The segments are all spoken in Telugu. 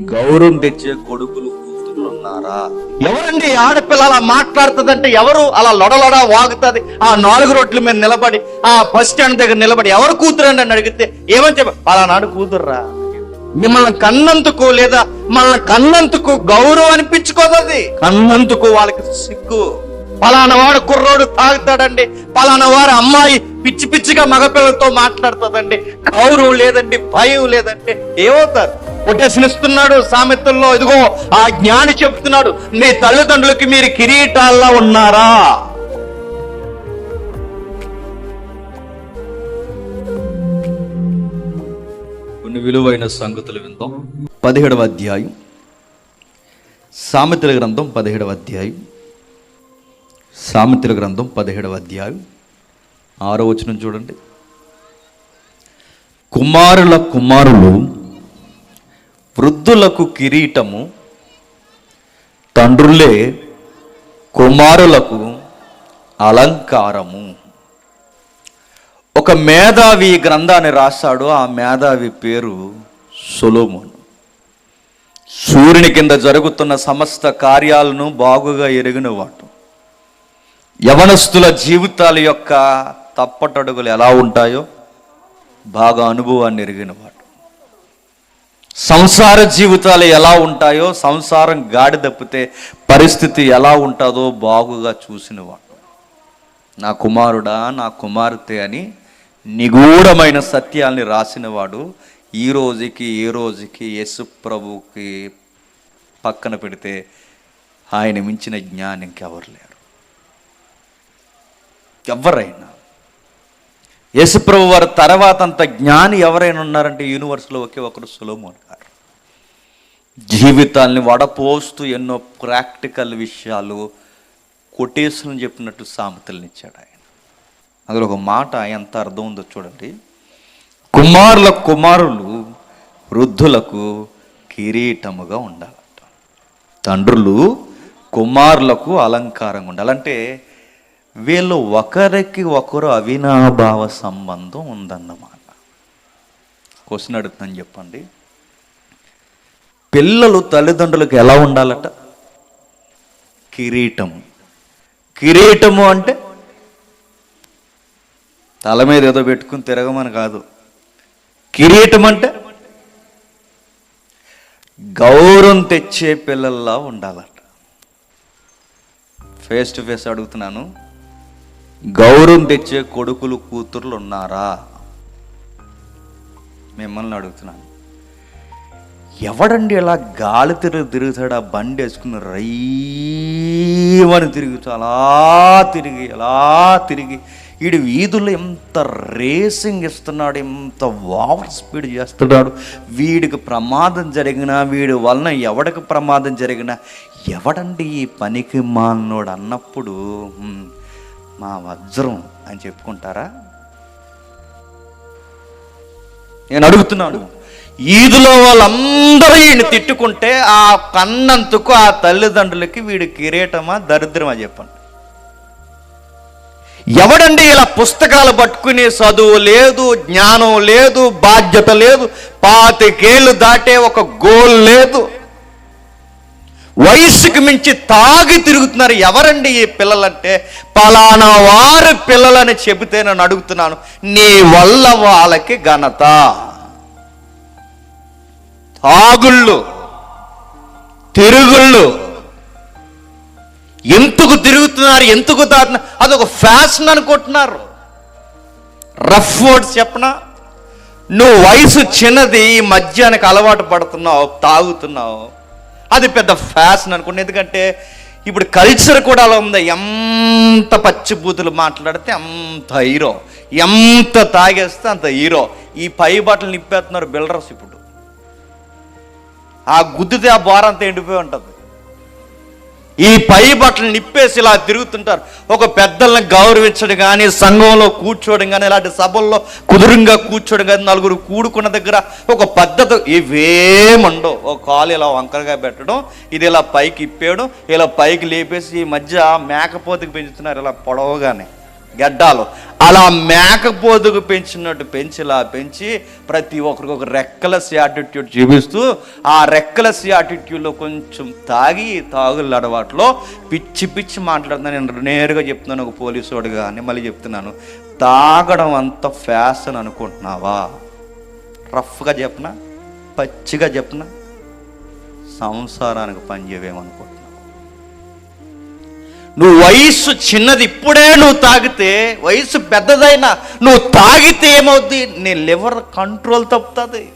గౌరవం తెచ్చే కొడుకులు కూతురు ఉన్నారా? ఎవరండి ఆడపిల్ల అలా మాట్లాడుతుందంటే ఎవరు? అలా లొడలొడ వాగుతుంది. ఆ నాలుగు రోడ్ల మీద నిలబడి ఆ బస్ స్టాండ్ దగ్గర నిలబడి ఎవరు కూతురు అండి అని అడిగితే ఏమని చెప్ప పలానాడు కూతుర్రా. మిమ్మల్ని కన్నందుకు లేదా మనల్ని కన్నందుకు గౌరవం అనిపించుకోదది. అది కన్నందుకు వాళ్ళకి సిగ్గు. పలానా వాడు కుర్రోడు తాగుతాడండి. పలానా వాడు అమ్మాయి పిచ్చి పిచ్చిగా మగపిల్లలతో మాట్లాడుతుందండి. గౌరవం లేదండి భయం లేదంటే ఏమవుతారు? కొట్టేసినిస్తున్నాడు సామెతల్లో. ఇదిగో ఆ జ్ఞాని చెప్తున్నాడు మీ తల్లిదండ్రులకి మీరు కిరీటాల్లో ఉన్నారా? కొన్ని విలువైన సంగతులు విందాం. పదిహేడవ అధ్యాయం. సామెతల గ్రంథం పదిహేడవ అధ్యాయం. సామెతల గ్రంథం పదిహేడవ అధ్యాయం. ఆరో వచనం చూడండి. కుమారుల కుమారులు వృద్ధులకు కిరీటము తండ్రులే కుమారులకు అలంకారము. ఒక మేధావి గ్రంథాన్ని రాశాడు ఆ మేధావి పేరు సొలోమోను. సూర్యుని కింద జరుగుతున్న సమస్త కార్యాలను బాగుగా ఎరిగినవాడు. యవనస్తుల జీవితాల యొక్క తప్పటడుగులు ఎలా ఉంటాయో బాగా అనుభవాన్ని ఎరిగినవాడు. సంసార జీవితాలు ఎలా ఉంటాయో సంసారం గాడి తప్పితే పరిస్థితి ఎలా ఉంటుందో బాగుగా చూసినవాడు. నా కుమారుడా నా కుమార్తె అని నిగూఢమైన సత్యాల్ని రాసినవాడు ఈ రోజుకి ఏ రోజుకి యేసు ప్రభుకి పక్కన పెడితే ఆయన మించిన జ్ఞానం ఇంకెవరు లేరు. ఎవరైనా యశుప్రభు వారి తర్వాత అంత జ్ఞాని ఎవరైనా ఉన్నారంటే యూనివర్స్లో ఒకే ఒకరు సులోమోన్ గారు. జీవితాల్ని వడపోస్తూ ఎన్నో ప్రాక్టికల్ విషయాలు కొటేషన్ చెప్పినట్టు సామెతలను ఇచ్చాడు ఆయన. అందులో ఒక మాట ఎంత అర్థం ఉందో చూడండి. కుమారుల కుమారులు వృద్ధులకు కిరీటముగా ఉండాలట. తండ్రులు కుమారులకు అలంకారంగా ఉండాలంటే వీళ్ళు ఒకరికి ఒకరు అవినాభావ సంబంధం ఉందన్నమాట. క్వశ్చన్ అడుగుతున్నాను చెప్పండి. పిల్లలు తల్లిదండ్రులకు ఎలా ఉండాలట? కిరీటం కిరీటము అంటే తల మీద ఏదో పెట్టుకుని తిరగమని కాదు. కిరీటం అంటే గౌరవం తెచ్చే పిల్లల్లా ఉండాలట. ఫేస్ టు ఫేస్ అడుగుతున్నాను. గౌరవం తెచ్చే కొడుకులు కూతుర్లు ఉన్నారా మిమ్మల్ని అడుగుతున్నాను. ఎవడండి ఇలా గాలి తిరుగు తిరుగుతాడా? బండి వేసుకుని రైవని తిరుగుతూ అలా తిరిగి అలా తిరిగి వీడు వీధుల్లో ఎంత రేసింగ్ ఇస్తున్నాడు ఎంత ఓవర్ స్పీడ్ చేస్తున్నాడు. వీడికి ప్రమాదం జరిగినా వీడి వలన ఎవడికి ప్రమాదం జరిగినా ఎవడండి ఈ పనికి మానోడు అన్నప్పుడు? మా వజ్రం అని చెప్పుకుంటారా? నేను అడుగుతున్నాను. ఈదులో వాళ్ళందరూ ఈయన తిట్టుకుంటే ఆ కన్నందుకు ఆ తల్లిదండ్రులకి వీడి కిరీటమా దరిద్రమా చెప్పండి. ఎవడండి ఇలా పుస్తకాలు పట్టుకునే చదువు లేదు జ్ఞానం లేదు బాధ్యత లేదు పాతికేళ్ళు దాటే ఒక గోల్ లేదు? వయస్సుకు మించి తాగి తిరుగుతున్నారు ఎవరండి ఈ పిల్లలంటే? పలానా వారు పిల్లలని చెబితే నేను అడుగుతున్నాను నీ వల్ల వాళ్ళకి ఘనత. తాగుళ్ళు తిరుగుళ్ళు. ఎందుకు తిరుగుతున్నారు ఎందుకు తాగుతున్నారు అదొక ఫ్యాషన్ అనుకుంటున్నారు. రఫ్ వర్డ్స్ చెప్పనా? నువ్వు వయసు చిన్నది ఈ అలవాటు పడుతున్నావు తాగుతున్నావు. అది పెద్ద ఫ్యాషన్ అనుకోండి. ఎందుకంటే ఇప్పుడు కల్చర్ కూడా అలా ఉంది. ఎంత పచ్చిబూతులు మాట్లాడితే అంత హీరో. ఎంత తాగేస్తే అంత హీరో. ఈ పై బట్టలు నిప్పేస్తున్నారు బిల్డర్స్ ఇప్పుడు. ఆ గుద్దితే ఆ బోరంతా ఎండిపోయి ఉంటుంది. ఈ పై బట్టలు నిప్పేసి ఇలా తిరుగుతుంటారు. ఒక పెద్దల్ని గౌరవించడం కానీ సంఘంలో కూర్చోవడం కానీ ఇలాంటి సభల్లో కుదురుగా కూర్చోవడం కానీ నలుగురు కూడుకున్న దగ్గర ఒక పద్ధతి ఇవేమండో ఒక కాలు ఇలా వంకరగా పెట్టడం ఇది ఇలా పైకి ఇప్పేయడం ఇలా పైకి లేపేసి ఈ మధ్య మేకపోతకి పెంచుతున్నారు ఇలా పొడవగానే. గడ్డాలు. అలా మేకపోదుకు పెంచినట్టు పెంచిలా పెంచి ప్రతి ఒక్కరికి ఒక రెక్కలస్ యాటిట్యూడ్ చూపిస్తూ ఆ రెక్కలస్ యాటిట్యూడ్లో కొంచెం తాగి తాగుల అలవాట్లో పిచ్చి పిచ్చి మాట్లాడుతున్నాను. నేను నేరుగా చెప్తున్నాను ఒక పోలీసు వాడుగా అని మళ్ళీ చెప్తున్నాను. తాగడం అంత ఫ్యాషన్ అనుకుంటున్నావా? రఫ్గా చెప్పనా? పచ్చిగా చెప్పనా? సంసారానికి పనిచేయమనుకో నువ్వు వయస్సు చిన్నది ఇప్పుడే నువ్వు తాగితే వయసు పెద్దదైనా నువ్వు తాగితే ఏమవుద్ది? నీ లివర్ కంట్రోల్ తప్పుతుంది.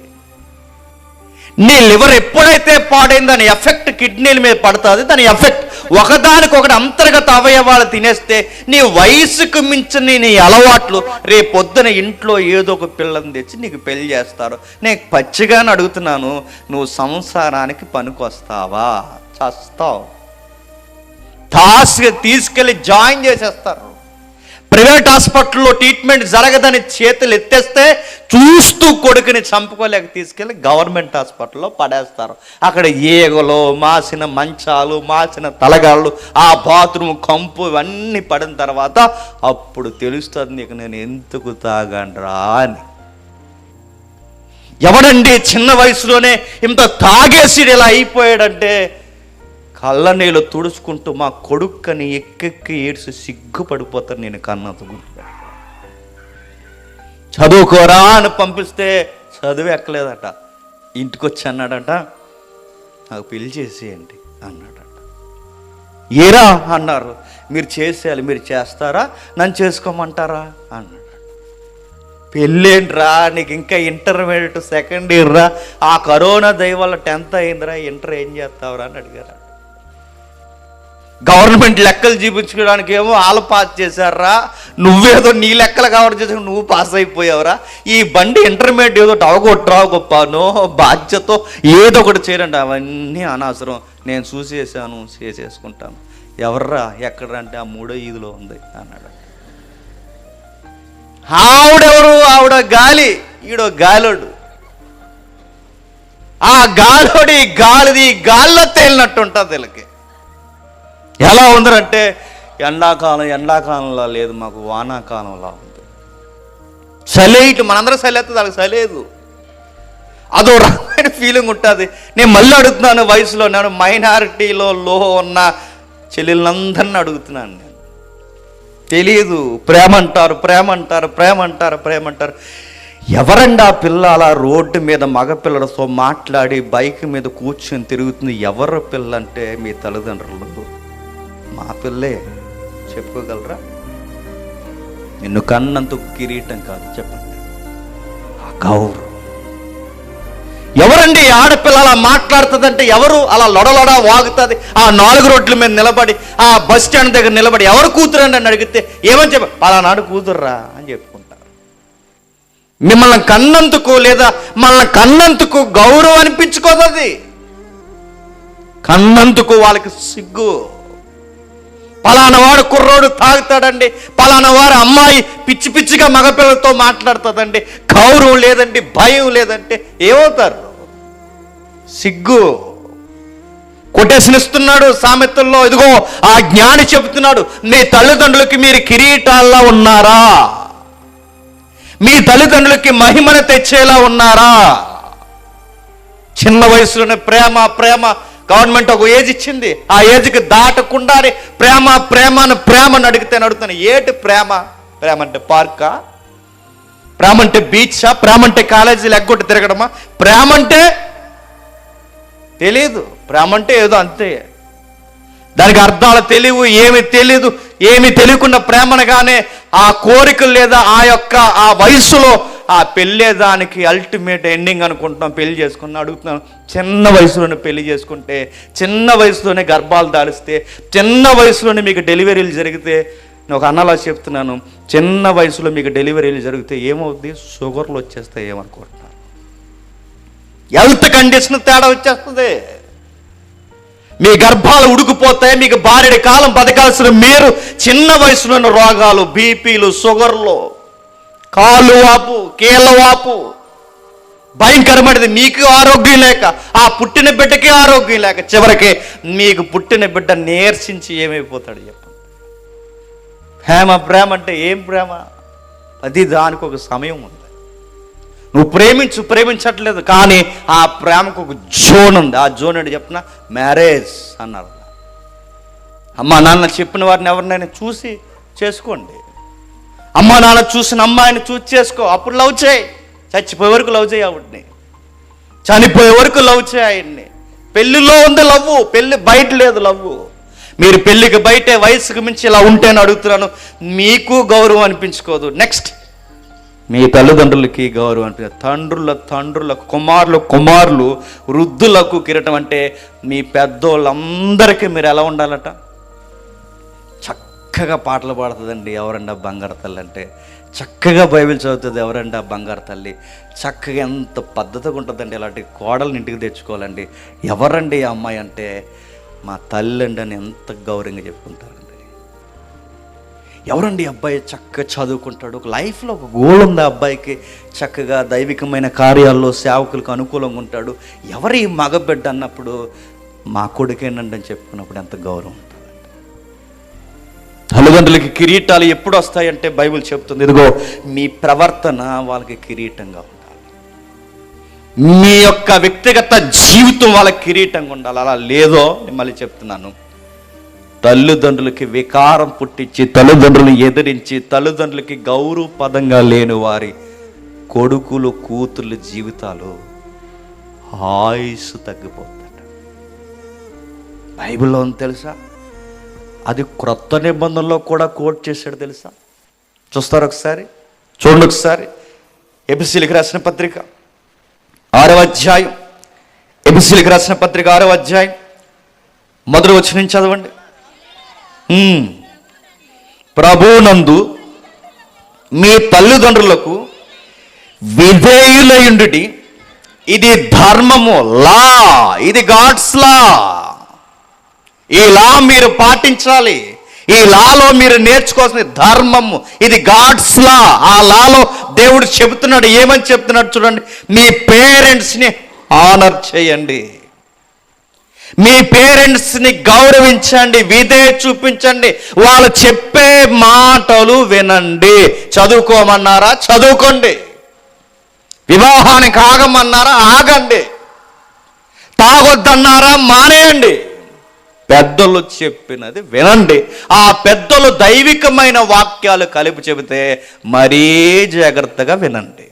నీ లివర్ ఎప్పుడైతే పాడైంది దాని ఎఫెక్ట్ కిడ్నీల మీద పడుతుంది. దాని ఎఫెక్ట్ ఒకదానికొకటి అంతర్గత అవయవాలు తినేస్తే నీ వయసుకు మించిన నీ అలవాట్లు రేపొద్దున ఇంట్లో ఏదో ఒక పిల్లని తెచ్చి నీకు పెళ్ళి చేస్తారు. నేను పచ్చిగానే అడుగుతున్నాను నువ్వు సంసారానికి పనికొస్తావా? చస్తావు. టాస్క్ తీసుకెళ్ళి జాయిన్ చేసేస్తారు. ప్రైవేట్ హాస్పిటల్లో ట్రీట్మెంట్ జరగదని చేతులు ఎత్తేస్తే చూస్తూ కొడుకుని చంపుకోలేక తీసుకెళ్ళి గవర్నమెంట్ హాస్పిటల్లో పడేస్తారు. అక్కడ ఈగలు మాసిన మంచాలు మాసిన తలగాళ్ళు ఆ బాత్రూమ్ కంపు ఇవన్నీ పడిన తర్వాత అప్పుడు తెలుస్తుంది నీకు నేను ఎందుకు తాగండ్రా అని. ఎవడండి చిన్న వయసులోనే ఇంత తాగేసి ఇలా అయిపోయాడంటే కళ్ళ నీళ్ళు తుడుచుకుంటూ మా కొడుక్కని ఎక్కెక్కి ఏడ్చి సిగ్గుపడిపోతాను నేను కన్నంత గుర్తు చదువుకోరా అని పంపిస్తే చదువు ఎక్కలేదట. ఇంటికి వచ్చి అన్నాడట నాకు పెళ్ళి చేసేయండి అన్నాడట. ఏరా అన్నారు. మీరు చేసేయాలి మీరు చేస్తారా? నన్ను చేసుకోమంటారా? అన్నాడు పెళ్ళేంట్రా? నీకు ఇంకా ఇంటర్మీడియట్ సెకండ్ ఇయర్ రా ఆ కరోనా దయ వల్ల టెన్త్ అయిందిరా ఇంటర్ ఏం చేస్తావురా అని అడిగారు గవర్నమెంట్ లెక్కలు చూపించుకోవడానికి ఏమో వాళ్ళు పాస్ చేశారా? నువ్వేదో నీ లెక్కలు కవర్ చేసి నువ్వు పాస్ అయిపోయావురా? ఈ బండి ఇంటర్మీడియట్ ఏదో అవగొట్టరా గొప్పనో బాధ్యతో ఏదో ఒకటి చేయండి అవన్నీ అనవసరం. నేను చూసేసాను చేసేసుకుంటాను. ఎవర్రా ఎక్కడ అంటే ఆ మూడో ఈదులో ఉంది అన్నాడు. ఆవిడెవరు? ఆవిడ గాలి ఈడో గాలోడు. ఆ గాలోడి గాలిది గాల్లో తేలినట్టు ఉంటుంది వీళ్ళకి. ఎలా ఉందరంటే ఎండాకాలం ఎండాకాలంలో లేదు మాకు వానాకాలంలా ఉంది. చలి మనందరం చలి వస్తుంది వాళ్ళకి చలేదు అదో రకమైన ఫీలింగ్ ఉంటుంది. నేను మళ్ళీ అడుగుతున్నాను వయసులో నేను మైనారిటీలో లో ఉన్న చెల్లెళ్ళందరిని అడుగుతున్నాను నేను. తెలియదు ప్రేమ అంటారు ప్రేమ అంటారు ప్రేమ అంటారు ప్రేమ అంటారు. ఎవరండి ఆ పిల్ల అలా రోడ్డు మీద మగ పిల్లలతో మాట్లాడి బైక్ మీద కూర్చొని తిరుగుతుంది? ఎవరు పిల్ల అంటే మీ తల్లిదండ్రులు? మా పిల్లే చెప్పుకోగలరా? నిన్ను కన్నంతకు కిరీటం కాదు చెప్పండి. ఆ గౌరవం. ఎవరండి ఆడపిల్ల అలా మాట్లాడుతుందంటే ఎవరు? అలా లొడలొడ వాగుతుంది. ఆ నాలుగు రోడ్ల మీద నిలబడి ఆ బస్ స్టాండ్ దగ్గర నిలబడి ఎవరు కూతురండి అని అడిగితే ఏమని చెప్ప పలానాడు కూతుర్రా అని చెప్పుకుంటారు. మిమ్మల్ని కన్నందుకు లేదా మనల్ని కన్నందుకు గౌరవం అనిపించుకోదది. అది కన్నందుకు వాళ్ళకి సిగ్గు. పలానా వాడు కుర్రోడు తాగుతాడండి పలానా వాడు అమ్మాయి పిచ్చి పిచ్చిగా మగపిల్లలతో మాట్లాడుతుందండి గౌరవం లేదండి భయం లేదంటే ఏమవుతారు? సిగ్గు. కొట్టేసినిస్తున్నాడు ఇస్తున్నాడు సామెతల్లో ఇదిగో ఆ జ్ఞాని చెబుతున్నాడు మీ తల్లిదండ్రులకి మీరు కిరీటాల్లో ఉన్నారా? మీ తల్లిదండ్రులకి మహిమను తెచ్చేలా ఉన్నారా? చిన్న వయసులోనే ప్రేమ ప్రేమ గవర్నమెంట్ ఒక ఏజ్ ఇచ్చింది. ఆ ఏజ్కి దాటకుండానే ప్రేమ ప్రేమను ప్రేమను అడిగితే అడుగుతాను ఏటి ప్రేమ? ప్రేమ అంటే పార్కా ప్రేమ అంటే బీచా ప్రేమ అంటే కాలేజీలు ఎగ్గొట్టి తిరగడమా? ప్రేమ అంటే తెలియదు ప్రేమ అంటే ఏదో అంతే. దానికి అర్థాలు తెలియవు ఏమి తెలియదు ఏమి తెలియకుండా ప్రేమనగానే ఆ కోరికలు లేదా ఆ యొక్క ఆ వయసులో ఆ పెళ్ళేదానికి అల్టిమేట్ ఎండింగ్ అనుకుంటున్నాం పెళ్ళి చేసుకున్నాం అడుగుతున్నాను చిన్న వయసులోనే పెళ్ళి చేసుకుంటే చిన్న వయసులోనే గర్భాలు దాడిస్తే చిన్న వయసులోనే మీకు డెలివరీలు జరిగితే నేను ఒక అన్నలా చెప్తున్నాను. చిన్న వయసులో మీకు డెలివరీలు జరిగితే ఏమవుద్ది? షుగర్లు వచ్చేస్తాయి ఏమనుకుంటున్నారు? హెల్త్ కండిషన్ తేడా వచ్చేస్తుంది. మీ గర్భాలు ఉడికిపోతాయి మీకు భార్యడి కాలం బతకాల్సిన మీరు చిన్న వయసులోని రోగాలు బీపీలు షుగర్లు కాలు వాపు వాపు. భయంకరమైనది. మీకు ఆరోగ్యం లేక ఆ పుట్టిన బిడ్డకి ఆరోగ్యం లేక చివరికి మీకు పుట్టిన బిడ్డ నేర్చించి ఏమైపోతాడు చెప్పండి. ప్రేమ ప్రేమ అంటే ఏం ప్రేమ? అది దానికి ఒక సమయం ఉంది. నువ్వు ప్రేమించు ప్రేమించట్లేదు కానీ ఆ ప్రేమకు ఒక జోన్ ఉంది. ఆ జోన్ ఏంటి చెప్పిన? మ్యారేజ్ అన్నారు. అమ్మ నాన్న చెప్పిన వారిని ఎవరినైనా చూసి చేసుకోండి. అమ్మ నాన్న చూసిన అమ్మాయిని చూసి చేసుకో. అప్పుడు లవ్ చేయి. చచ్చిపోయే వరకు లవ్ చేయి ఆవిడ్ని. చనిపోయే వరకు లవ్ చేయి ఆయన్ని. పెళ్ళిలో ఉంది లవ్వు పెళ్ళి బయట లేదు లవ్వు. మీరు పెళ్ళికి బయటే వయసుకు మించి ఇలా ఉంటేనే అడుగుతున్నాను. మీకు గౌరవం అనిపించుకోదు. నెక్స్ట్ మీ తల్లిదండ్రులకి గౌరవం అంటే తండ్రుల తండ్రుల కుమారులు కుమారులు వృద్ధులకు కిరటం అంటే మీ పెద్దోళ్ళందరికీ మీరు ఎలా ఉండాలట? చక్కగా పాటలు పాడుతుందండి ఎవరండి ఆ బంగారు తల్లి అంటే? చక్కగా బైబిల్ చదువుతుంది ఎవరండి ఆ బంగారు తల్లి? చక్కగా ఎంత పద్ధతిగా ఉంటుందండి ఇలాంటి కోడల్ని ఇంటికి తెచ్చుకోవాలండి. ఎవరండి ఈ అమ్మాయి అంటే? మా తల్లి అండి అని ఎంత గౌరవంగా చెప్పుకుంటారండి. ఎవరండి అబ్బాయి చక్కగా చదువుకుంటాడు? ఒక లైఫ్లో ఒక గోల్ ఉంది ఆ అబ్బాయికి. చక్కగా దైవికమైన కార్యాల్లో సేవకులకు అనుకూలంగా ఉంటాడు. ఎవరి మగబిడ్డ అన్నప్పుడు మా కొడుకేనండి అని చెప్పుకున్నప్పుడు ఎంత గౌరవం. తల్లిదండ్రులకి కిరీటాలు ఎప్పుడు వస్తాయంటే బైబిల్ చెప్తుంది. ఇదిగో మీ ప్రవర్తన వాళ్ళకి కిరీటంగా ఉండాలి. మీ యొక్క వ్యక్తిగత జీవితం వాళ్ళకి కిరీటంగా ఉండాలి. అలా లేదో నేను మళ్ళీ చెప్తున్నాను. తల్లిదండ్రులకి వికారం పుట్టించి తల్లిదండ్రులను ఎదిరించి తల్లిదండ్రులకి గౌరవపదంగా లేని వారి కొడుకులు కూతుర్ల జీవితాలు ఆయుస్సు తగ్గిపోతాడు బైబిల్లో తెలుసా? అది క్రొత్త నిబంధనలో కూడా కోట్ చేశాడు తెలుసా? చూస్తారు ఒకసారి? చూడండి ఒకసారి. ఎబిసిలికి రాసిన పత్రిక ఆరవ అధ్యాయం. ఎబిసిలికి రాసిన పత్రిక ఆరవ అధ్యాయం. మొదటి వచ్చి నుంచి చదవండి. ప్రభునందు మీ తల్లిదండ్రులకు విధేయులయుండుటి ఇది ధర్మము లా. ఇది గాడ్స్ లా. ఈ లా మీరు పాటించాలి. ఈ లాలో మీరు నేర్చుకోవాల్సిన ధర్మము ఇది గాడ్స్ లా. ఆ లాలో దేవుడు చెబుతున్నాడు ఏమని చెప్తున్నాడు చూడండి. మీ పేరెంట్స్ని ఆనర్ చేయండి. మీ పేరెంట్స్ని గౌరవించండి విధే చూపించండి. వాళ్ళు చెప్పే మాటలు వినండి. చదువుకోమన్నారా? చదువుకోండి. వివాహానికి ఆగమన్నారా? ఆగండి. తాగొద్దన్నారా? మానేయండి. పెద్దలు చెప్పినది వినండి. ఆ పెద్దలు దైవికమైన వాక్యాలు కలిపి చెబితే మరీ జాగ్రత్తగా వినండి.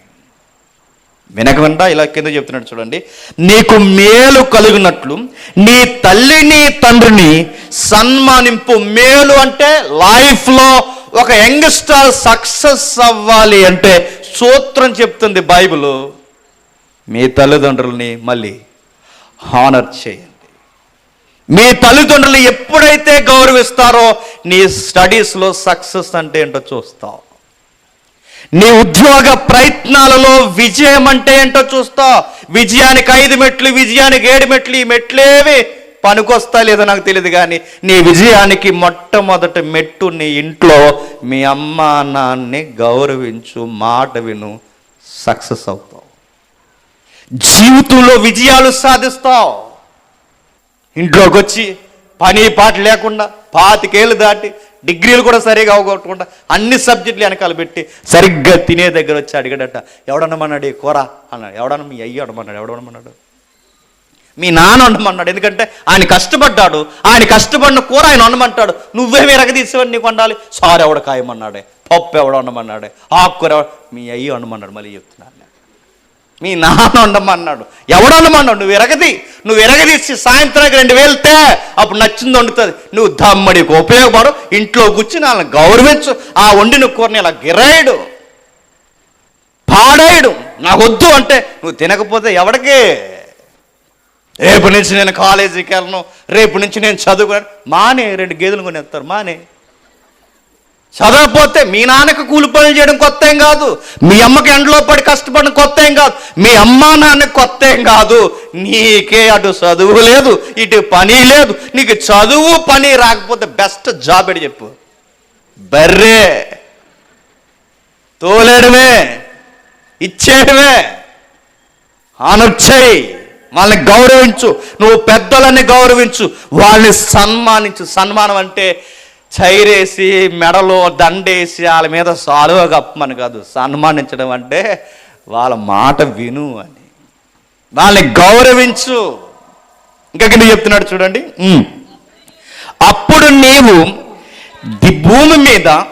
వినకుండా ఇలా కింద చెప్తున్నాడు చూడండి. నీకు మేలు కలిగినట్లు నీ తల్లిని తండ్రిని సన్మానింపు. మేలు అంటే లైఫ్లో ఒక యంగ్స్టర్ సక్సెస్ అవ్వాలి అంటే సూత్రం చెప్తుంది బైబిల్. మీ తల్లిదండ్రుల్ని మళ్ళీ హానర్ చేయండి. మీ తల్లిదండ్రులు ఎప్పుడైతే గౌరవిస్తారో నీ స్టడీస్లో సక్సెస్ అంటే ఏంటో చూస్తావు నీ ఉద్యోగ ప్రయత్నాలలో విజయం అంటే ఏంటో చూస్తావు విజయానికి ఐదు మెట్లు విజయానికి ఏడు మెట్లు ఈ మెట్లేవి పనికొస్తా లేదో నాకు తెలియదు కానీ నీ విజయానికి మొట్టమొదటి మెట్టు నీ ఇంట్లో. మీ అమ్మ నాన్ని గౌరవించు మాట విను సక్సెస్ అవుతావు. జీవితంలో విజయాలు సాధిస్తావు. ఇంట్లోకి వచ్చి పని పాట లేకుండా పాతికేళ్ళు దాటి డిగ్రీలు కూడా సరిగా అవగొట్టకుండా అన్ని సబ్జెక్టులు వెనకాల పెట్టి సరిగ్గా తినే దగ్గర వచ్చి అడిగాడట ఎవడన్నమన్నాడు ఈ కూర? అన్నాడు ఎవడన్నా మీ అయ్యి అడమన్నాడు ఎవడనమన్నాడు మీ నాన్న వండమన్నాడు ఎందుకంటే ఆయన కష్టపడ్డాడు ఆయన కష్టపడిన కూర ఆయన వండమంటాడు నువ్వేమి ఎరగదీసేవని నీకు వండాలి సారు ఎవడ కాయమన్నాడే పప్పు ఎవడ వండమన్నాడే ఆకుకూర మీ అయ్యి వండమన్నాడు మళ్ళీ చెప్తున్నాను మీ నాన్న వండమన్నాడు. ఎవడు వండమన్నాడు? నువ్వు ఎరగది. నువ్వు ఎరగదీసి సాయంత్రానికి రెండు వెళ్తే అప్పుడు నచ్చింది వండుతుంది. నువ్వు దమ్మడికి ఉపయోగపడు. ఇంట్లో కూర్చుని వాళ్ళని గౌరవించు. ఆ వండిన కూరని ఇలా గిరాయడు. పాడాయడు. నాకు వద్దు అంటే నువ్వు తినకపోతే ఎవడికి? రేపు నుంచి నేను కాలేజీకి వెళ్ళను. రేపు నుంచి నేను చదువుకున్నాను. మానే రెండు గేదెలు కొనేస్తారు. మానే. చదవకపోతే మీ నాన్నకి కూలి పనులు చేయడం కొత్త ఏం కాదు. మీ అమ్మకి ఎండలో పడి కష్టపడడం కొత్త ఏం కాదు. మీ అమ్మ నాన్న కొత్త ఏం కాదు. నీకే అటు చదువు లేదు ఇటు పని లేదు. నీకు చదువు పని రాకపోతే బెస్ట్ జాబ్ అని చెప్పు. బర్రే తోలేడమే ఇచ్చేయడమే. ఆనర్ వాళ్ళని గౌరవించు. నువ్వు పెద్దలని గౌరవించు. వాళ్ళని సన్మానించు. సన్మానం అంటే చైరేసి మెడలో దండేసి వాళ్ళ మీద సాలువ కప్పమని కాదు సన్మానించడం అంటే వాళ్ళ మాట విను అని. వాళ్ళని గౌరవించు. ఇంకా కింద చెప్తున్నాడు చూడండి. అప్పుడు నీవు ది భూమి మీద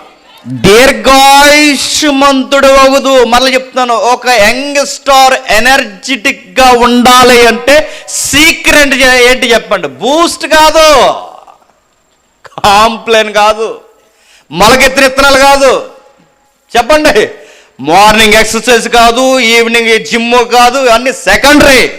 దీర్ఘాయుష్మంతుడు అవ్వదు మళ్ళీ చెప్తున్నాను ఒక యంగ్ స్టార్ ఎనర్జెటిక్గా ఉండాలి అంటే సీక్రెట్ ఏంటి చెప్పండి? బూస్ట్ కాదు. కాంప్లైన్ కాదు. మొలకెత్తిన ఇత్తనాలు కాదు. చెప్పండి. మార్నింగ్ ఎక్సర్సైజ్ కాదు ఈవినింగ్ జిమ్ కాదు అన్ని సెకండరీ.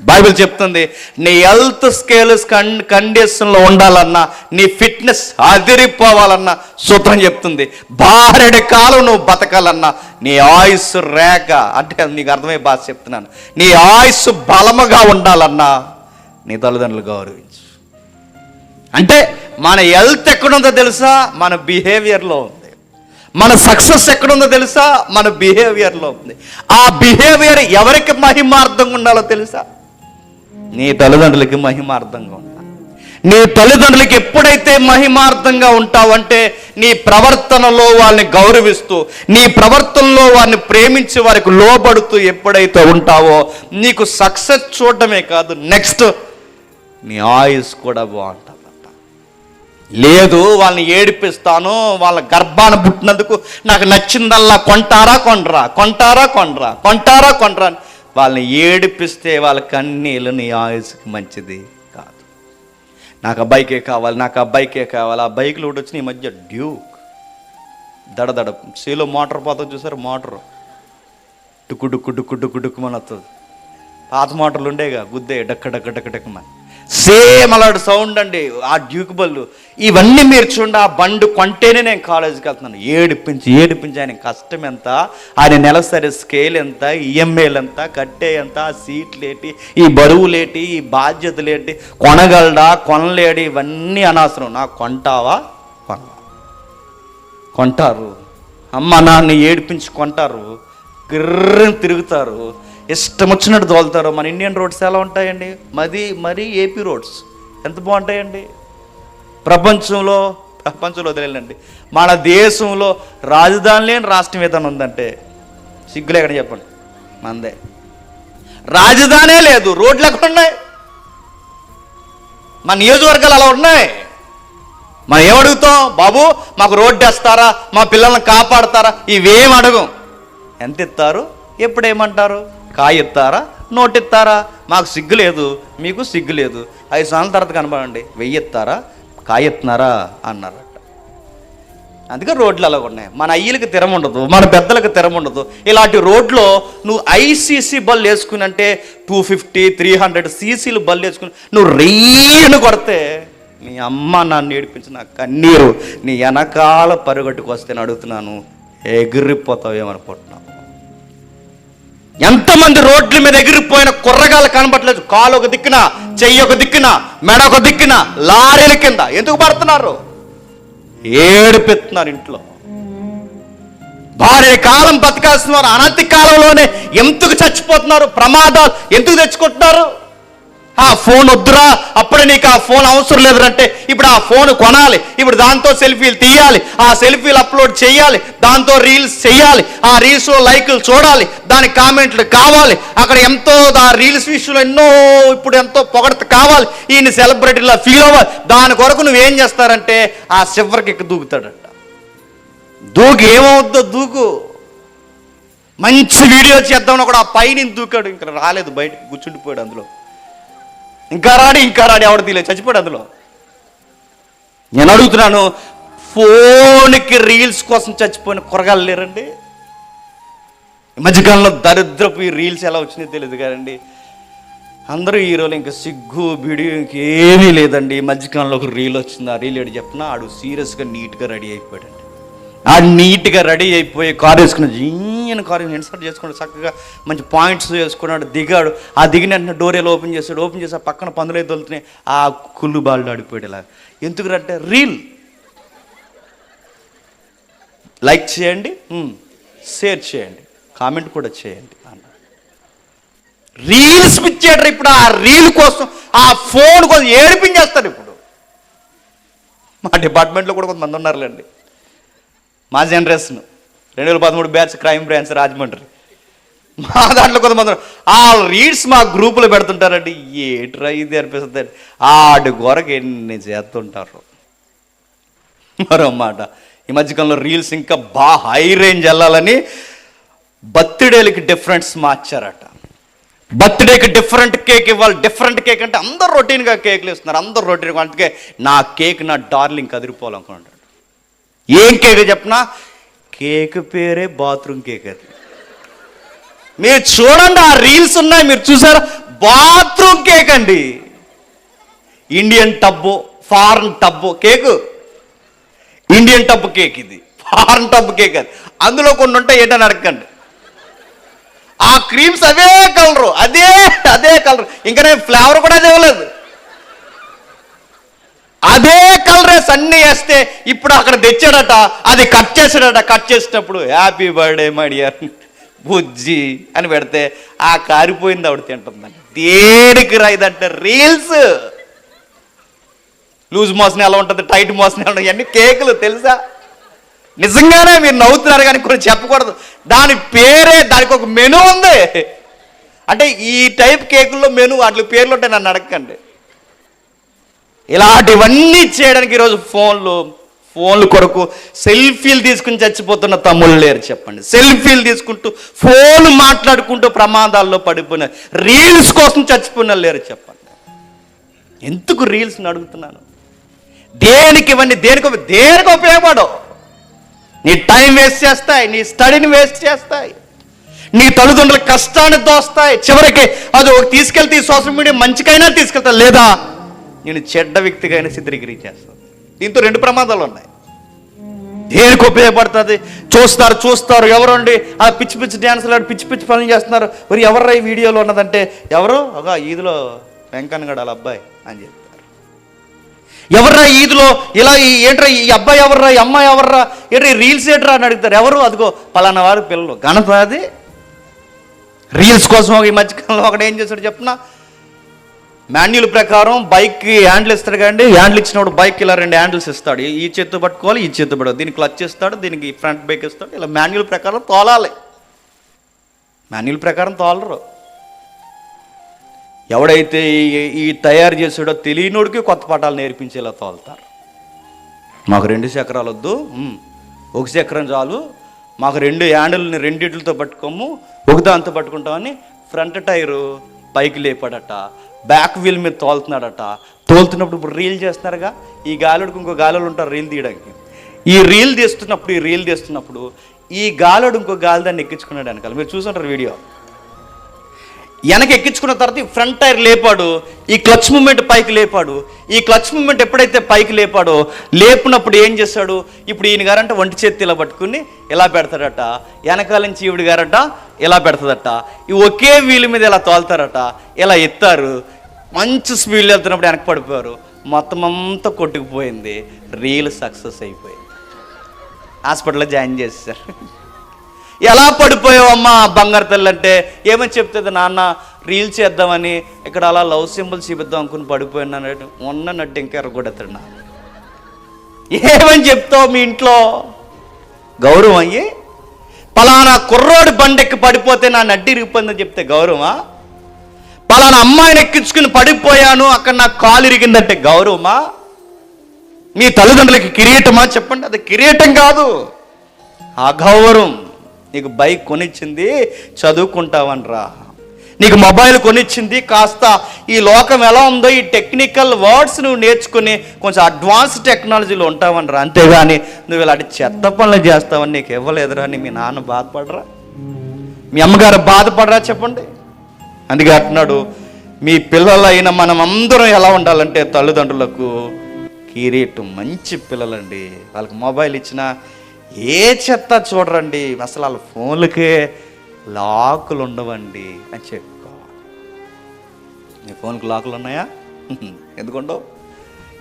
బైబిల్ చెప్తుంది నీ హెల్త్ స్కేల్స్ కన్ కండిషన్లో ఉండాలన్నా నీ ఫిట్నెస్ అదిరిపోవాలన్నా సూత్రం చెప్తుంది. బారెడి కాలం నువ్వు బతకాలన్నా నీ ఆయుస్ రేఖ అంటే నీకు అర్థమయ్యే భాష చెప్తున్నాను. నీ ఆయుస్ బలముగా ఉండాలన్నా నీ తల్లిదండ్రులు గౌరవించు. అంటే మన హెల్త్ ఎక్కడుందో తెలుసా? మన బిహేవియర్లో ఉంది. మన సక్సెస్ ఎక్కడుందో తెలుసా? మన బిహేవియర్లో ఉంది. ఆ బిహేవియర్ ఎవరికి మహిమార్థంగా ఉండాలో తెలుసా? నీ తల్లిదండ్రులకి మహిమార్థంగా ఉండాలి. నీ తల్లిదండ్రులకి ఎప్పుడైతే మహిమార్థంగా ఉంటావంటే నీ ప్రవర్తనలో వాళ్ళని గౌరవిస్తూ నీ ప్రవర్తనలో వారిని ప్రేమించి వారికి లోబడుతూ ఎప్పుడైతే ఉంటావో నీకు సక్సెస్ చూడటమే కాదు నెక్స్ట్ నీ ఆయుస్ కూడా బాగుంటుంది లేదు వాళ్ళని ఏడిపిస్తాను వాళ్ళ గర్భాన పుట్టినందుకు నాకు నచ్చిందల్లా కొంటారా కొండరా కొంటారా కొండరా కొంటారా కొండరా అని. వాళ్ళని ఏడిపిస్తే వాళ్ళ కన్నీళ్ళు నీ ఆయుస్కి మంచిది కాదు. నాకు ఆ బైకే కావాలి నాకు ఆ బైకే కావాలి ఆ బైక్లు ఒకటి వచ్చి ఈ మధ్య డ్యూక్. దడదడ సీలో మోటార్ పోతుంది చూసారు మోటార్. డుక్కు డుక్కు డుక్కు డుక్కు డుక్కు మన వస్తుంది పాత మోటార్లు ఉండేగా గుద్దే డక్క డక్క డక్క డక్క మన సేమ్ అలాంటి సౌండ్ అండి ఆ డ్యూక్ బళ్ళు. ఇవన్నీ మీరు చూడండి ఆ బండి కొంటేనే నేను కాలేజీకి వెళ్తున్నాను. ఏడిపించి ఏడిపించి ఆయన కష్టం ఎంత ఆయన నెలసరి స్కేల్ ఎంత ఈఎంఐలు ఎంత కట్టే ఎంత ఆ సీట్లు ఏంటి ఈ బరువులేటి ఈ బాధ్యతలేటి కొనగలడా కొనలేడు ఇవన్నీ అనవసరం నా కొంటావా? కొనవా కొంటారు. అమ్మ నాన్న ఏడిపించి కొంటారు. గిర్రని తిరుగుతారు. ఇష్టం వచ్చినట్టు తోలుతారు. మన ఇండియన్ రోడ్స్ ఎలా ఉంటాయండి? మది మరీ ఏపీ రోడ్స్ ఎంత బాగుంటాయండి? ప్రపంచంలో ప్రపంచంలో వదిలేండి మన దేశంలో రాజధాని లేని రాష్ట్రం ఏదైనా ఉందంటే సిగ్గులు ఎక్కడ చెప్పండి. మందే. రాజధానే లేదు రోడ్లు ఎక్కడ ఉన్నాయి? మన నియోజకవర్గాలు అలా ఉన్నాయి. మనం ఏమడుగుతాం బాబు మాకు రోడ్డు వేస్తారా? మా పిల్లల్ని కాపాడతారా? ఇవేం అడగం. ఎంత ఇస్తారు? ఎప్పుడు కాయెత్తారా? నోటెత్తారా? మాకు సిగ్గు లేదు. మీకు సిగ్గు లేదు. ఐదు సార్లు తర్వాత కనపడండి వెయ్యెత్తారా? కాయెత్తున్నారా? కాయ అన్నారట. అందుకే రోడ్లు అలా ఉన్నాయి. మన అయ్యలకి తెరం ఉండదు. మన పెద్దలకు తెరం ఉండదు. ఇలాంటి రోడ్లో నువ్వు ఐసీసీ బల్ వేసుకుని అంటే టూ ఫిఫ్టీ త్రీ హండ్రెడ్ సీసీలు బల్ వేసుకుని నువ్వు రీను కొడితే నీ అమ్మ నన్ను ఏడిపించిన కన్నీరు నీ వెనకాల పరుగట్టుకు వస్తే నేను అడుగుతున్నాను. ఎగిరిపోతావు ఏమనుకుంటున్నావు ఎంతమంది రోడ్ల మీద ఎగిరిపోయిన కుర్రగాలు కనబట్టలేదు కాలు ఒక దిక్కున చెయ్యి ఒక దిక్కున మెడ ఒక దిక్కున లారీల కింద. ఎందుకు పడుతున్నారు? ఏడిపెత్తున్నారు ఇంట్లో. భార్య కాలం బతకాల్సిన అనతి కాలంలోనే ఎందుకు చచ్చిపోతున్నారు? ప్రమాదాలు ఎందుకు తెచ్చుకుంటున్నారు? ఆ ఫోన్ వద్దురా అప్పుడే నీకు ఆ ఫోన్ అవసరం లేదంటే ఇప్పుడు ఆ ఫోన్ కొనాలి. ఇప్పుడు దాంతో సెల్ఫీలు తీయాలి. ఆ సెల్ఫీలు అప్లోడ్ చేయాలి. దాంతో రీల్స్ చేయాలి. ఆ రీల్స్లో లైకులు చూడాలి. దాని కామెంట్లు కావాలి. అక్కడ ఎంతో ఆ రీల్స్ విషయంలో ఎన్నో ఇప్పుడు ఎంతో పొగడత కావాలి. ఈయన సెలబ్రిటీలా ఫీల్ అవ్వాలి. దాని కొరకు నువ్వేం చేస్తారంటే ఆ చివరికి ఎక్కి దూకుతాడంట. దూకు ఏమవుద్దో దూకు. మంచి వీడియో చేద్దామని కూడా ఆ పైన దూకాడు. ఇంకా రాలేదు బయట కూర్చుండిపోయాడు అందులో. ఇంకా రాడి ఇంకా రాడి ఎవడు తీలే. చచ్చిపోయాడు అందులో. నేను అడుగుతున్నాను ఫోన్కి రీల్స్ కోసం చచ్చిపోయిన కూరగాయలు లేరండి? ఈ మధ్యకాలంలో దరిద్రపు ఈ రీల్స్ ఎలా వచ్చినాయో తెలియదు కదండి. అందరూ హీరోలు ఇంకా సిగ్గు బిడి ఇంకేమీ లేదండి. ఈ మధ్యకాలంలో ఒక రీల్ వచ్చింది ఆ రీల్ ఏడు చెప్పినా ఆడు సీరియస్గా నీట్గా రెడీ అయిపోయాడు ఆ నీట్గా రెడీ అయిపోయి కారు వేసుకుని జీని కారు ఇన్సర్ట్ చేసుకుని చక్కగా మంచి పాయింట్స్ వేసుకున్నాడు దిగాడు. ఆ దిగిన వెంటనే డోర్ ఎలా ఓపెన్ చేశాడు. ఓపెన్ చేసి ఆ పక్కన పందులు అయితే వెళ్తున్నాయి ఆ కుళ్ళు బాళ్ళు ఆడిపోయాడు ఇలా ఎందుకు అంటే రీల్ లైక్ చేయండి షేర్ చేయండి. కామెంట్ కూడా చేయండి అన్న. రీల్స్ పిచ్చాడు ఇప్పుడు ఆ రీల్ కోసం. ఆ ఫోన్ కోసం ఏడిపించేస్తారు ఇప్పుడు. మా డిపార్ట్మెంట్లో కూడా కొంతమంది ఉన్నారులేండి. మా జనరేషన్ రెండు వేల పదమూడు బ్యాచ్ క్రైమ్ బ్రాంచ్ రాజమండ్రి. మా దాంట్లో కొంతమంది ఆ రీడ్స్ మా గ్రూపులో పెడుతుంటారండి. ఏట్రా ఇది అనిపిస్తుంది. ఆడి గొరకు ఎన్ని చేస్తుంటారు? మరో మాట. ఈ మధ్యకాలంలో రీల్స్ ఇంకా బాగా హై రేంజ్ వెళ్ళాలని బర్త్డేలకి డిఫరెంట్స్ మార్చారట. బర్త్డేకి డిఫరెంట్ కేక్ ఇవ్వాలి. డిఫరెంట్ కేక్ అంటే అందరు రొటీన్గా కేక్లు ఇస్తున్నారు. అందరు రొటీన్గా. అందుకే నా కేక్ నా డార్లింగ్ కదిరిపోవాలనుకుంటాడు ఏం కేక్ చెప్పనా? కేక్ పేరే బాత్రూమ్ కేక్ అది. మీరు చూడండి ఆ రీల్స్ ఉన్నాయి మీరు చూసారా? బాత్రూమ్ కేక్ అండి. Indian tub foreign tub cake. Indian tub cake ఇది. ఫారెన్ టబ్బు కేక్ అది. అందులో కొన్ని ఉంటాయి ఏంటని అడగండి ఆ క్రీమ్స్ అవే కలరు అదే అదే కలర్. ఇంకా నేను ఫ్లేవర్ కూడా అదే ఇవ్వలేదు. అదే కలరేస్ అన్ని వేస్తే ఇప్పుడు అక్కడ తెచ్చాడట అది కట్ చేసాడట కట్ చేసేటప్పుడు happy birthday my dear dear Bujji అని పెడితే ఆ కారిపోయింది ఆవిడ తింటుందండి దేనికి రాయిదంటే రీల్స్ లూజ్ మోషన్ ఎలా ఉంటుంది టైట్ మోషన్ ఎలా ఉంటుంది ఇవన్నీ కేకులు తెలుసా? నిజంగానే మీరు నవ్వుతున్నారు కానీ కొన్ని చెప్పకూడదు. దాని పేరే దానికి ఒక మెనూ ఉంది. అంటే ఈ టైప్ కేకుల్లో మెనూ వాటి పేర్లు ఉంటాయి నన్ను అడగండి ఇలాంటివన్నీ చేయడానికి ఈరోజు ఫోన్లు ఫోన్లు కొరకు సెల్ఫీలు తీసుకుని చచ్చిపోతున్న తమ్ముళ్ళు లేరు చెప్పండి. సెల్ఫీలు తీసుకుంటూ ఫోన్ మాట్లాడుకుంటూ ప్రమాదాల్లో పడిపోయిన రీల్స్ కోసం చచ్చిపోయిన లేరు చెప్పండి. ఎందుకు రీల్స్ని అడుగుతున్నాను? దేనికి ఇవన్నీ దేనికి దేనికి ఉపయోగపడవు? నీ టైం వేస్ట్ చేస్తాయి నీ స్టడీని వేస్ట్ చేస్తాయి నీ తల్లిదండ్రుల కష్టాన్ని దోస్తాయి. చివరికి అది ఒక తీసుకెళ్తే సోషల్ మీడియా మంచికైనా తీసుకెళ్తా లేదా? నేను చెడ్డ వ్యక్తిగా అయినా చిత్రీకరించేస్తాను దీంతో రెండు ప్రమాదాలు ఉన్నాయి. దేనికి ఉపయోగపడుతుంది? చూస్తారు చూస్తారు. ఎవరండి? ఆ పిచ్చి పిచ్చి డ్యాన్సులు ఆడి పిచ్చి పిచ్చి పనులు చేస్తున్నారు. మరి ఎవరు ఈ వీడియోలో ఉన్నదంటే ఎవరు? ఒక ఈదులో వెంకన్న గడ వాళ్ళ అబ్బాయి అని చెప్తారు. ఎవర్రా ఈదులో? ఇలా ఏంట్రా ఈ అబ్బాయి ఎవర్రా? ఈ అమ్మాయి ఎవర్రా? ఏంట్రా ఈ రీల్స్ ఏంట్రా అని అడుగుతారు. ఎవరు? అదిగో పలానా వారు పిల్లలు. ఘనత అది. రీల్స్ కోసం ఈ మధ్యకాలంలో ఒకడు ఏం చేశాడు చెప్పినా మాన్యుల్ ప్రకారం బైక్ హ్యాండిల్ ఇస్తాడు కానీ హ్యాండిల్ ఇచ్చినప్పుడు బైక్ ఇలా రెండు హ్యాండిల్స్ ఇస్తాడు. ఈ- ఈ పట్టుకోవాలి ఈ చేతి పట్టుకోవాలి. దీనికి క్లచ్ ఇస్తాడు దీనికి ఫ్రంట్ బ్రేక్ ఇస్తాడు. ఇలా మాన్యుల్ ప్రకారం తోలాలి. మాన్యుల్ ప్రకారం తోలరు. ఎవడైతే ఈ- ఈ తయారు చేసాడో తెలియనోడికి కొత్త పాఠాలు నేర్పించేలా తోలుతారు. మాకు రెండు చక్రాలు వద్దు. ఒక చక్రం చాలు. మాకు రెండు హ్యాండిల్ని రెండిట్లతో పట్టుకోము. ఒక దాంతో పట్టుకుంటామని ఫ్రంట్ టైరు. పైకి లేపాడట బ్యాక్ వీల్ మీద తోలుతున్నాడట. తోలుతున్నప్పుడు ఇప్పుడు రీల్ చేస్తున్నారుగా? ఈ గాలుడికి ఇంకో గాలులు ఉంటారు రీల్ తీయడానికి. ఈ రీల్ తీస్తున్నప్పుడు ఈ రీల్ తీస్తున్నప్పుడు ఈ గాలుడు ఇంకో గాలి దాన్ని ఎక్కించుకున్నాడు వెనకాల. మీరు చూసుంటారు వీడియో. వెనక ఎక్కించుకున్న తర్వాత ఈ ఫ్రంట్ టైర్ లేపాడు ఈ క్లచ్ మూమెంట్ పైకి లేపాడు. ఈ క్లచ్ మూమెంట్ ఎప్పుడైతే పైకి లేపాడో లేపినప్పుడు ఏం చేశాడు? ఇప్పుడు ఈయన గారంట ఒంటి చేతి ఇలా పట్టుకుని ఇలా పెడతాడట. వెనకాల నుంచి ఈవిడ గారట ఇలా పెడతాడట. ఈ ఒకే వీలు మీద ఇలా తోలుతారట. ఇలా ఎత్తారు. మంచి స్పీడ్లో వెళ్తున్నప్పుడు వెనక పడిపోయారు. మొత్తం అంతా కొట్టుకుపోయింది. రీల్ సక్సెస్ అయిపోయింది. హాస్పిటల్లో జాయిన్ చేశారు. ఎలా పడిపోయావమ్మా బంగారు పిల్లంటే అంటే? ఏమని చెప్తుంది నాన్న? రీల్ చేద్దామని ఇక్కడ అలా లవ్ సింబల్ చూపిద్దాం అనుకుని పడిపోయినాను ఉన్నట్టు ఇంకా ఎరగొడతాడు నా ఏమని చెప్తావు మీ ఇంట్లో? గౌరవం అయ్యి? పలానా కుర్రోడి బండెక్కి పడిపోతే నా నడ్డి ఇరిగిపోయిందని చెప్తే గౌరవమా? పలానా అమ్మాయిని ఎక్కించుకుని పడిపోయాను అక్కడ నా కాలు ఇరిగిందంటే గౌరవమా? మీ తల్లిదండ్రులకి కిరీటమా? చెప్పండి. అది కిరీటం కాదు. అగౌరవం నీకు బైక్ కొనిచ్చింది చదువుకుంటావనరా. నీకు మొబైల్ కొనిచ్చింది కాస్త ఈ లోకం ఎలా ఉందో ఈ టెక్నికల్ వర్డ్స్ నువ్వు నేర్చుకుని కొంచెం అడ్వాన్స్ టెక్నాలజీలో ఉంటావనరా. అంతేగాని నువ్వు ఇలాంటి చెత్త పనులు చేస్తావని నీకు ఇవ్వలేదురా అని మీ నాన్న బాధపడరా? మీ అమ్మగారు బాధపడరా చెప్పండి? అందుకే అంటున్నాడు మీ పిల్లలైన మనం అందరం ఎలా ఉండాలంటే తల్లిదండ్రులకు కిరీటం మంచి పిల్లలండి. వాళ్ళకి మొబైల్ ఇచ్చినా ఏ చెత్త చూడరండి? అసలు వాళ్ళ ఫోన్లకే లాకులు ఉండవండి అని చెప్పుకోవాలి నీ ఫోన్కి లాకులు ఉన్నాయా? ఎందుకుండవు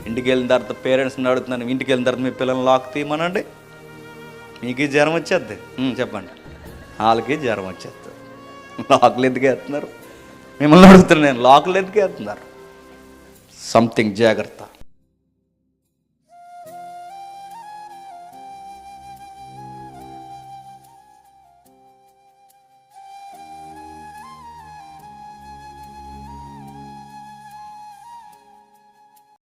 ఇంటికి వెళ్ళిన తర్వాత పేరెంట్స్ని అడుగుతున్నాను ఇంటికి వెళ్ళిన తర్వాత మీ పిల్లల్ని లాక్ తీయమనండి. మీకు జ్వరం వచ్చేద్ది. చెప్పండి. వాళ్ళకి జ్వరం వచ్చేస్తుంది లాకులు ఎందుకు వేస్తున్నారు? మిమ్మల్ని అడుగుతున్నాను నేను లాకులు ఎందుకు వేస్తున్నారు? సంథింగ్ జాగ్రత్త.